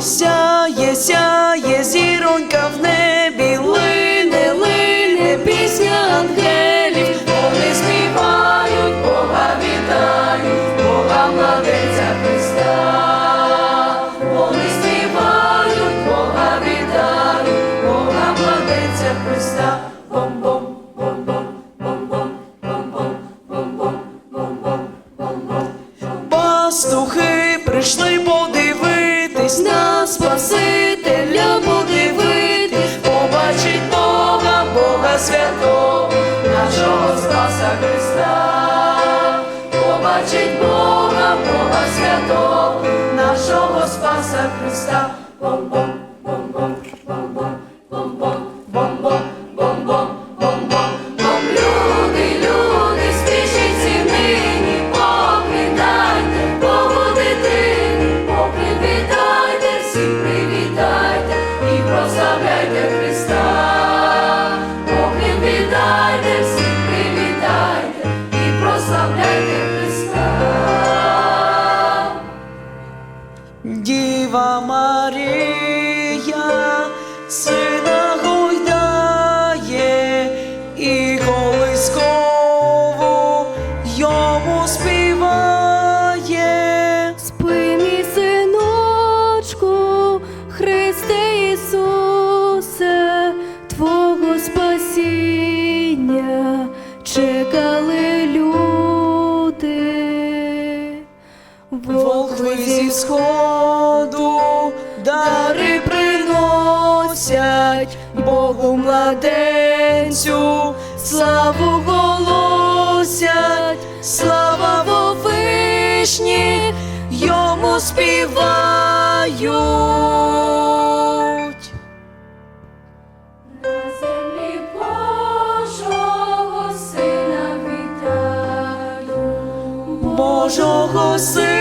Сяє, сяє, зіронька в небі, лине, лине, пісня ангелів, вони співають, Бога вітають, Бога младенця Христа. Вони співають, Бога вітають, Бога младенця Христа. Пастухи прийшли подивитись на Спасителя подивитись, побачить Бога, Бога святого, нашого Спаса Христа, побачить Бога, Бога святого, нашого Спаса Христа. Бом-бом, бом-бом, Марія, сина гойдає і колискову йому співає. Спи, мій синочку, Христе Ісусе, Твого спасіння чекали Волхви зі сходу дари приносять Богу младенцю, славу голосять, слава во вишні, йому співають. На землі Божого сина вітаю. Божого сина